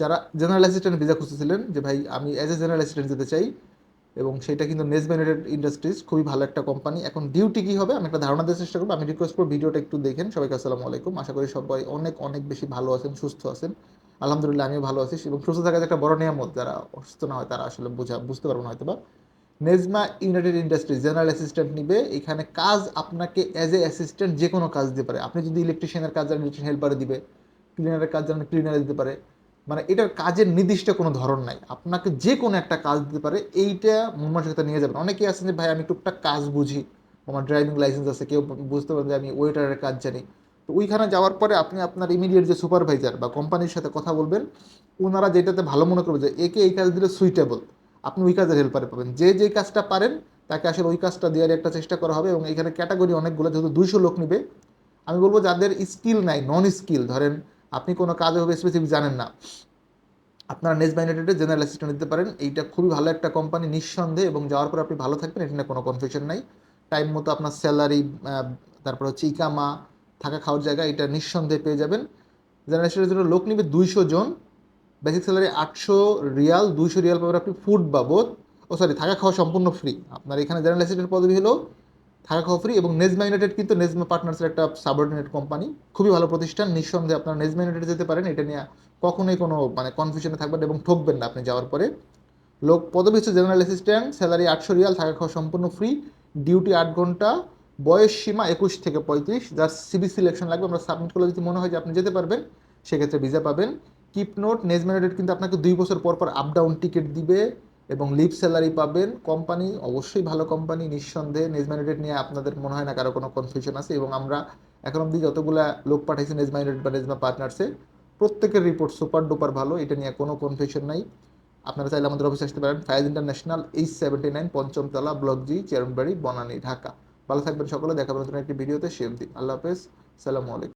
যারা general assistant visa খুঁজতেছিলেন, যে ভাই আমি অ্যাজ এ জেনারেল অ্যাসিস্ট্যান্ট যেতে চাই, এবং সেটা কিন্তু নেসবেনেটেড ইন্ডাস্ট্রিজ খুবই ভালো একটা কোম্পানি এখন ডিউটি কী হবে? আমি একটা ধারণা দেওয়ার চেষ্টা করব। আমি রিকোয়েস্ট করব ভিডিওটা একটু দেখেন। সবাইকে আসসালামু আলাইকুম। আশা করি সবাই অনেক অনেক বেশি ভালো আছেন, সুস্থ আছেন। আলহামদুলিল্লাহ আমিও ভালো আছি। এবং সুস্থ থাকা যে একটা বড় নিয়ামত, যারা অসুস্থ না হয় তারা আসলে বোঝা, বুঝতে পারব না হয়তো বা। Nejma united industry general assistant নিবে। এখানে কাজ আপনাকে অ্যাজ এ অ্যাসিস্ট্যান্ট যে কোনো কাজ দিতে পারে। আপনি যদি ইলেকট্রিশিয়ানের কাজ জানেন ইলেকট্রিশিয়ান হেল্পারে দিবে ক্লিনারের কাজ জানেন ক্লিনারে দিতে পারে মানে এটার কাজের নির্দিষ্ট কোনো ধরন নাই। আপনাকে যে কোনো একটা কাজ দিতে পারে, এইটা মনমার সাথে নিয়ে যাবেন। অনেকেই আছেন যে, ভাই, আমি টুকটাক কাজ বুঝি। আমার ড্রাইভিং লাইসেন্স আছে, কেউ বুঝতে পারেন যে, আমি ওয়েটারের কাজ জানি। তো ওইখানে যাওয়ার পরে আপনি আপনার ইমিডিয়েট যে সুপারভাইজার বা কোম্পানির সাথে কথা বলবেন ওনারা যেটাতে ভালো মনে করবে যে, একে এই কাজ দিলে সুইটেবল আপনি ওই কাজের হেল্পারে পাবেন। যে যে কাজটা পারেন, তাকে আসলে ওই কাজটা দেওয়ার একটা চেষ্টা করা হবে এবং এখানে ক্যাটাগরি অনেকগুলো, যেহেতু দুইশো লোক নিবে, আমি বলব যাদের স্কিল নাই নন স্কিল ধরেন আপনি কোনো কাজ হবে স্পেসিফিক জানেন না। আপনারা নেক্সট বাইনেটেডে জেনারেল অ্যাসিস্ট্যান্ট নিতে পারেন। এইটা খুবই ভালো একটা কোম্পানি নিঃসন্দেহে এবং যাওয়ার পর আপনি ভালো থাকবেন এটা কোনো কনফিউশন নাই। টাইম মতো আপনার স্যালারি তারপর হচ্ছে ইকামা, থাকা খাওয়ার জায়গা, এটা নিঃসন্দেহে পেয়ে যাবেন। জেনারেল অ্যাসিস্ট্যান্টের জন্য লোক নিবে দুইশো জন। বেসিক স্যালারি আটশো রিয়াল, দুইশো রিয়াল পাবেন আপনি ফুড বাবদ। ও সরি থাকা খাওয়া সম্পূর্ণ ফ্রি আপনার এখানে জেনারেল অ্যাসিস্ট্যান্ট পদবি হলো থাকা খাওয়া ফ্রি এবং নেজমা ইউনাইটেড কিন্তু নেজমা পার্টনার্সের একটা সাবঅর্ডিনেট কোম্পানি খুবই ভালো প্রতিষ্ঠান। নিঃসন্দেহে আপনার নেজমা ইউনাইটেড যেতে পারেন, এটা নিয়ে কখনোই কোনো মানে কনফিউশনে থাকবেন এবং ঠকবেন না আপনি যাওয়ার পরে। লোক পদবি হচ্ছে জেনারেল অ্যাসিস্ট্যান্ট স্যালারি আটশো রিয়াল, থাকা খাওয়া সম্পূর্ণ ফ্রি ডিউটি আট ঘণ্টা, বয়স সীমা একুশ থেকে পঁয়ত্রিশ যার সিবি সিলেকশন লাগবে, আমরা সাবমিট করলে যদি মনে হয় যে আপনি যেতে পারবেন, সেক্ষেত্রে ভিসা পাবেন। কিপ নোট নেজমেন্টেড কিন্তু আপনাকে দুই বছর পর পর আপ ডাউন টিকিট দিবে এবং লিভ স্যালারি পাবেন। কোম্পানি অবশ্যই ভালো কোম্পানি নিঃসন্দেহে নেজ নেজমেন্টেড নিয়ে আপনাদের মনে হয় না কারও কোনো কনফিউশন আছে এবং আমরা এখন অবধি যতগুলা লোক পাঠাইছি নেজমাইনেড বা নেজমা পার্টনার্সে প্রত্যেকের রিপোর্ট সুপার ডুপার ভালো, এটা নিয়ে কোনো কনফিউশন নাই। আপনারা চাইলে আমাদের অফিসে আসতে পারেন। Fayaz international H seventy nine পঞ্চমতলা block G চেরনবাড়ি বনানী, ঢাকা। ভালো থাকবেন সকলে দেখাবেন নতুন একটি ভিডিওতে সেম দিন আল্লাহ হাফেজ, সালামু আলাইকুম।